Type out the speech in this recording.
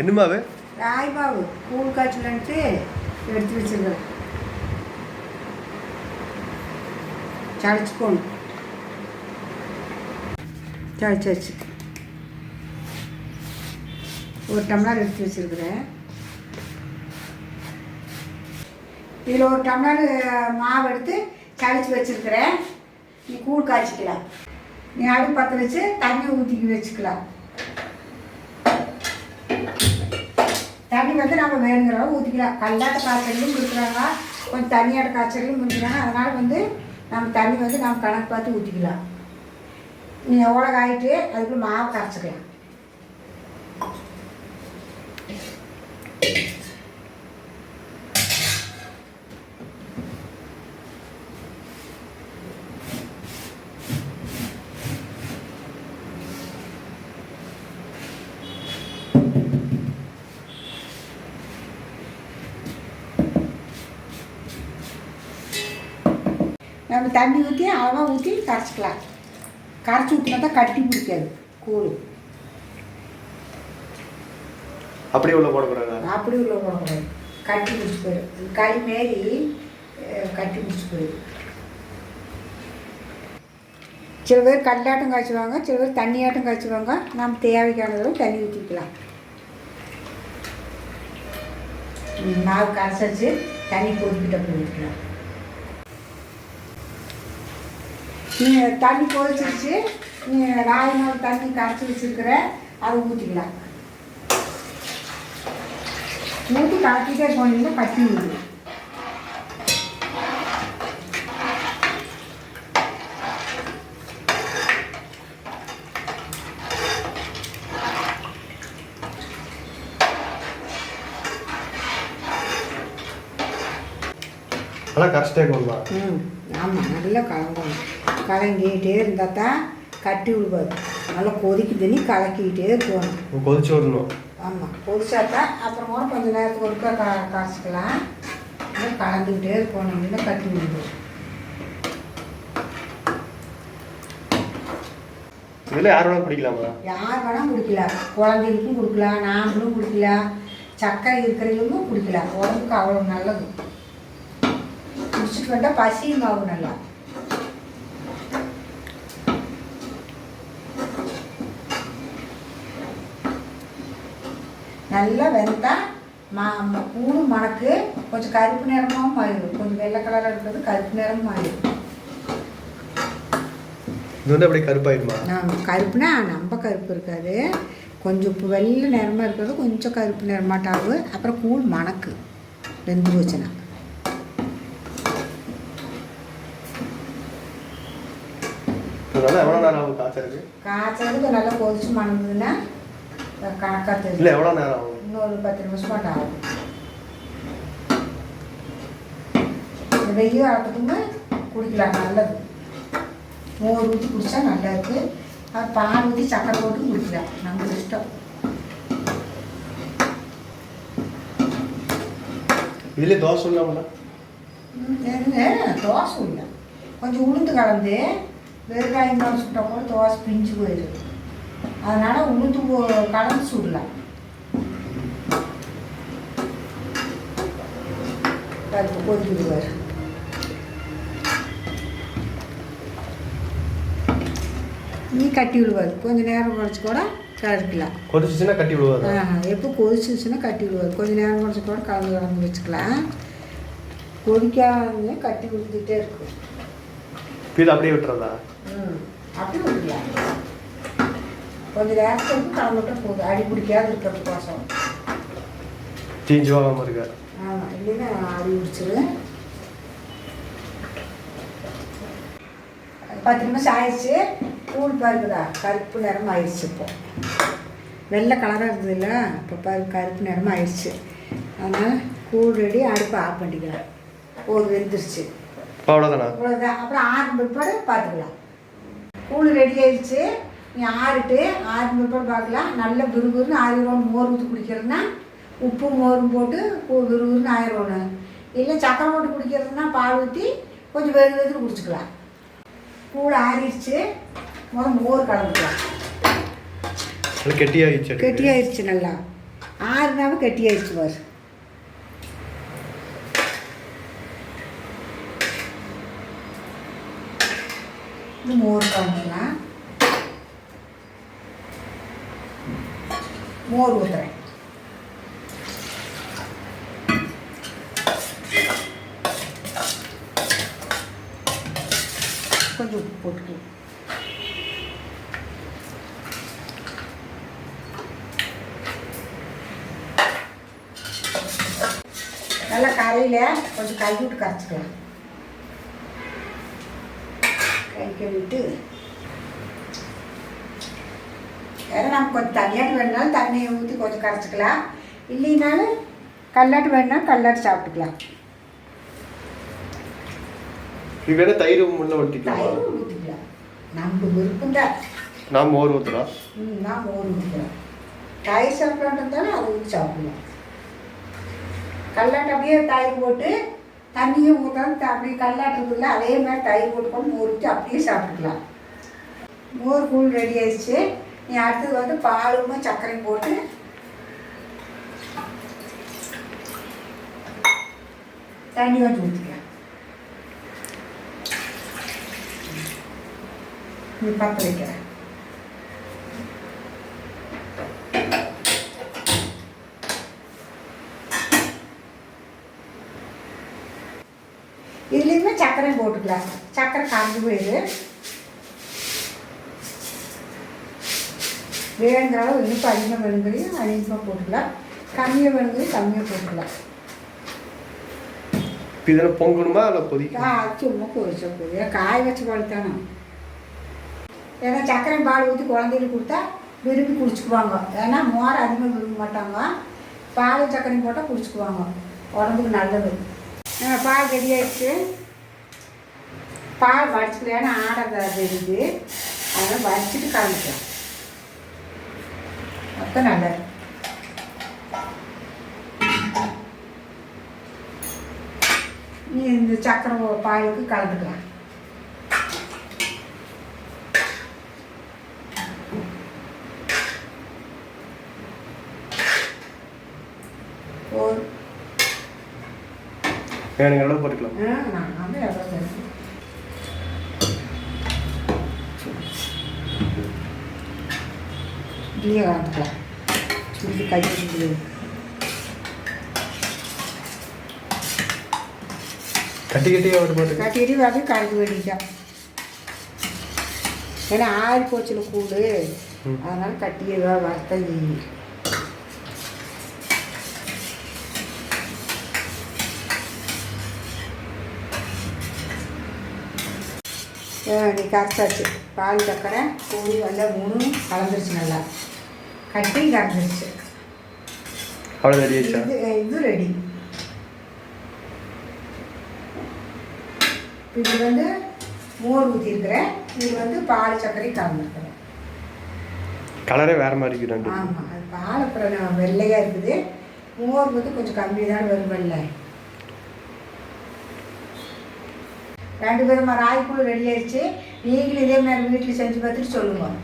என்ன மாவு ராய் மாவு கூழ் காய்ச்சலன்ட்டு எடுத்து வச்சிருக்கிறேன் சளிச்சுக்கோணும் சளிச்சாச்சு ஒரு டம்ளர் எடுத்து வச்சிருக்கிறேன். இதில் ஒரு டம்ளர் மாவு எடுத்து சளிச்சு வச்சிருக்கிறேன். நீ கூழ் காய்ச்சிக்கலாம். நீ அடுப்பு பற்ற வச்சு தண்ணி ஊற்றிக்கி வச்சுக்கலாம். தண்ணி வந்து நம்ம வேணுங்கிற அளவு ஊற்றிக்கலாம் கல்லாட்ட காய்ச்சலையும் கொடுக்குறாங்க. கொஞ்சம் தண்ணியாட்ட காய்ச்சலையும் கொடுக்குறாங்க. அதனால் வந்து நம்ம தண்ணி வந்து நம்ம கணக்கு பார்த்து ஊற்றிக்கலாம் நீ எவ்வளோ காயிட்டு அதுக்குள்ள மாவு கரைச்சிக்கலாம். நம்ம தண்ணி ஊற்றி அளவாக ஊற்றி கரைச்சிக்கலாம். கரைச்சி ஊற்றினா தான் கட்டி பிடிக்காது கூழ். அப்படியே உள்ள போடக்கூடாதா? அப்படி உள்ள போடக்கூடாது. கட்டி பிடிச்சி போயிடும். களி மாரி கட்டி பிடிச்சி போயிடும். சில பேர் கல்லாட்டம் காய்ச்சுவாங்க சில பேர் தண்ணியாட்டம் காய்ச்சுவாங்க நம்ம தேவைக்கானதும் தண்ணி ஊற்றிக்கலாம் மாவு கரைச்சாச்சு தண்ணி கொதிக்கிட்ட போட்டுக்கலாம் நீ தண்ணி கொதிச்சிருச்சு நீ ராய் மாவு தண்ணி கரைச்சி வச்சிருக்கிற அதை ஊற்றிக்கலாம் ஊற்றி கலக்கிட்டே போனீங்கன்னா விடும் ஆனால் கரைச்சிட்டே கொண்டுமா ம். ஆமாம் நல்லா கலங்கணும். கலங்கிட்டே இருந்தால் தான் கட்டி விடுவாது நல்லா கொதிக்கு தண்ணி கலக்கிக்கிட்டே இருக்கணும். கொதிச்சு விடணும். ஆமாம் கொதிச்சாட்டா அப்புறம் கூட கொஞ்சம் நேரத்துக்கு ஒருக்கா க காய்ச்சிக்கலாம். நல்லா கலந்துக்கிட்டே இருக்கணும் இல்லைன்னா கட்டி விடுவோம் இதில் யார் வேணாலும் குடிக்கலாமா? யார் வேணால் குடிக்கலாம் குழந்தைகளுக்கும் கொடுக்கலாம் நாமளும் குடிக்கலாம் சக்கரை இருக்கிறவங்களும் குடிக்கலாம். உடம்புக்கு அவ்வளோ நல்லது. குடிச்சிட்டு வந்தால் பசியும் ஆகும் நல்லா. நல்லா வெந்தா மா கூடு மணக்கு கொஞ்சம் கருப்பு நிறமாகவும் மாறிடும். கொஞ்சம் வெள்ளை கலராக இருக்கிறது கருப்பு நிறமும் மாறிடும். இது வந்து அப்படியே கருப்பாயிடுமா? கருப்புனா நம்ம கருப்பு இருக்காது. கொஞ்சம் இப்போ வெள்ளை நிறமாக இருக்கிறது கொஞ்சம் கருப்பு நிறமாட்டாகும் அப்புறம் கூழ் மணக்கு. வெந்து போச்சுன்னா. எவ்வளோ நேரம் ஆகும் காய்ச்சலுக்கு? காய்ச்சலுக்கு நல்லா கொதிச்சு மணந்ததுன்னா கணக்காக இல்லை எவ்வளோ நேரம் ஆகும்? இன்னொரு பத்து நிமிஷமாட்ட ஆகும். வெயில் காலத்துக்குமே குடிக்கலாம் நல்லது. மோர் ஊற்றி குடித்தா நல்லா இருக்குது அது பால் ஊற்றி சக்கரை போட்டு குடிக்கலாம் நம்ம இஷ்டம். இதுலேயே தோசை இல்லாமல என்ன தோசை இல்லை கொஞ்சம் உளுந்து கலந்து வெறுக்காயம் மேலே சுட்டா கூட தோசை பிஞ்சு போயிடுது. அதனால் உளுந்து போ- கலந்து சுடலாம். பருப்பு நீ கட்டி விடுவார். கொஞ்சம் நேரம் கழிச்சு கூட கலக்கலாம் கொதிச்சுன்னா கட்டி விடுவாரு. ஆஹா, எப்போ கொதிச்சிச்சுன்னா கட்டி விடுவார். கொஞ்ச நேரம் கழிச்சு கூட கலந்து கலந்து வச்சுக்கலாம். கொதிக்காம கட்டி விழுந்துட்டே இருக்கும். இது அப்படியே விட்டுறதா? ம் அப்படி விட்டுக்கலாம் கொஞ்ச நேரத்துக்கு கலந்துட்டா போதும். அடி பிடிக்காது இருக்கிறதுக்கோசம் தீஞ்சு போகாமல் இருக்க. ஆமாம் இல்லைன்னா அடி பிடிச்சிரு பத்து நிமிஷம் ஆயிடுச்சு. கூழ் பருப்புதா கருப்பு நிறம் ஆயிடுச்சு இப்போ. வெள்ளை கலராக இருந்தது இல்லை? இப்போ பாரு கருப்பு நிறம் ஆயிடுச்சு. அதனால் கூழ் ரெடி அடுப்பை ஆஃப் பண்ணிக்கலாம். ஒரு வெந்துருச்சு. இப்போ அவ்வளோதானா அப்புறம் ஆறு பிற்பாடு பார்த்துக்கலாம். கூழ் ரெடி ஆயிடுச்சு. நீ ஆறிட்டு ஆறு பிற்பாடு பார்க்கலாம். நல்ல விறுவிறுன்னு ஆயிரம் மோர் ஊற்றி குடிக்கிறதுனா உப்பு மோரும் போட்டு விறுவிறுன்னு ஆயிரம் இல்லை சக்கரை போட்டு குடிக்கிறதுனா பால் ஊற்றி கொஞ்சம் வெறு வெறுன்னு குடிச்சுக்கலாம். கூழ் ஆறிடுச்சு. முதல் மோர் கலந்துக்கலாம். நல்லா கெட்டியாகிடுச்சு கெட்டியாயிருச்சு நல்லா. ஆறுனாவும் கட்டி ஆயிடுச்சு பாரு. இது மோர் காமிக்கலாம் மோர் ஊற்றுறேன் கொஞ்சம் உப்பு போட்டுக்கலாம் நல்லா கரையில் கொஞ்சம் கை விட்டு கரைச்சிக்கலாம் கை கழுவிட்டு வேறு நம்ம கொஞ்சம் தண்ணியாட்டு வேணுனாலும் தண்ணியை ஊற்றி கொஞ்சம் கரைச்சிக்கலாம். இல்லைனாலும் கல்லாட்டு வேணுனா கல்லாட்டு சாப்பிட்டுக்கலாம். இது தயிர் ஒட்டிக்கலாமா தயிர் ஊற்றிக்கலாம் நம்ம விருப்பம் தான். நான் மோர் ஊற்றுறோம் ம் நான் மோர் ஊற்றிக்கலாம் தயிர் சாப்பிடலான்னு இருந்தாலும் அதை ஊற்றி சாப்பிடலாம். கல்லாட்டு அப்படியே தயிர் போட்டு தண்ணியும் ஊற்றாலும் அப்படியே கல்லாட்டு இருக்குல்ல அதே மாதிரி தயிர் போட்டுக்கொண்டு மோர் அப்படியே சாப்பிட்டுக்கலாம். மோர் கூழ் ரெடி ஆயிடுச்சு. நீ அடுத்தது வந்து பாலும் சர்க்கரையும் போட்டு தண்ணி கொஞ்சம் ஊற்றிக்கலாம் நீ பற்ற வைக்கிறேன். இதுலேயுமே சர்க்கரை போட்டுக்கலாம். சர்க்கரை கரைஞ்சி போயிடு. வேணுங்கிற அளவு இனிப்பு அதிகமாக வேணுங்கிறதையும் அதிகமாக போட்டுக்கலாம். கம்மியாக வேணுங்கிறதையும் கம்மியாக போட்டுக்கலாம். இதெல்லாம் பொங்கணுமா இல்லை கொதிக்கும்? ஆ சும்மா பொரிச்சா போதும். காய வச்ச பால் தானே. ஏன்னா சர்க்கரை பால் ஊற்றி குழந்தைகளுக்கு கொடுத்தா விரும்பி குடிச்சுக்குவாங்க. ஏன்னா மோர் அதிகமாக விரும்ப மாட்டாங்க. பால் சர்க்கரையும் போட்டால் குடிச்சுக்குவாங்க. உடம்புக்கு நல்லது. ஆ, பால் ரெடி பால் வடிச்சுக்கல ஆடை தெரியுது அதனால் வடிச்சிட்டு கலந்துக்கலாம் அப்போ நல்லா நீ இந்த சக்கரை பாலுக்கு கலந்துக்கலாம் ஒரு வேணுங்கிற அளவு போட்டுக்கலாம். இட்லியை கலந்துக்கலாம். இது கை கட்டி கட்டியாக விட்டு போட்டு? கட்டிட்டு வந்து கலந்து வேண்டிட்டான் ஏன்னா ஆறி போச்சுல கூடு. அதனால கட்டி ஏதாவது நீ கரைச்சாச்சு. பால் சக்கரை கோழி எல்லாம் மூணும் கலந்துருச்சு நல்லா. கட்டி கலந்துருச்சு. அவ்வளோ ரெடி இது இது ரெடி இது வந்து மோர் ஊற்றிருக்கிறேன் இது வந்து பால் சர்க்கரை கலந்துருக்கிறேன். கலரே வேற மாதிரி இருக்கு ரெண்டு. ஆமாம் அது பால் அப்புறம் வெள்ளையாக இருக்குது. மோர் வந்து கொஞ்சம் கம்மி தான் வரும் வெள்ளை ரெண்டு பேரும் ராய்க்குழு ரெடி ஆயிடுச்சு நீங்களும் இதே மாதிரி வீட்டில் செஞ்சு பார்த்துட்டு சொல்லுங்கள்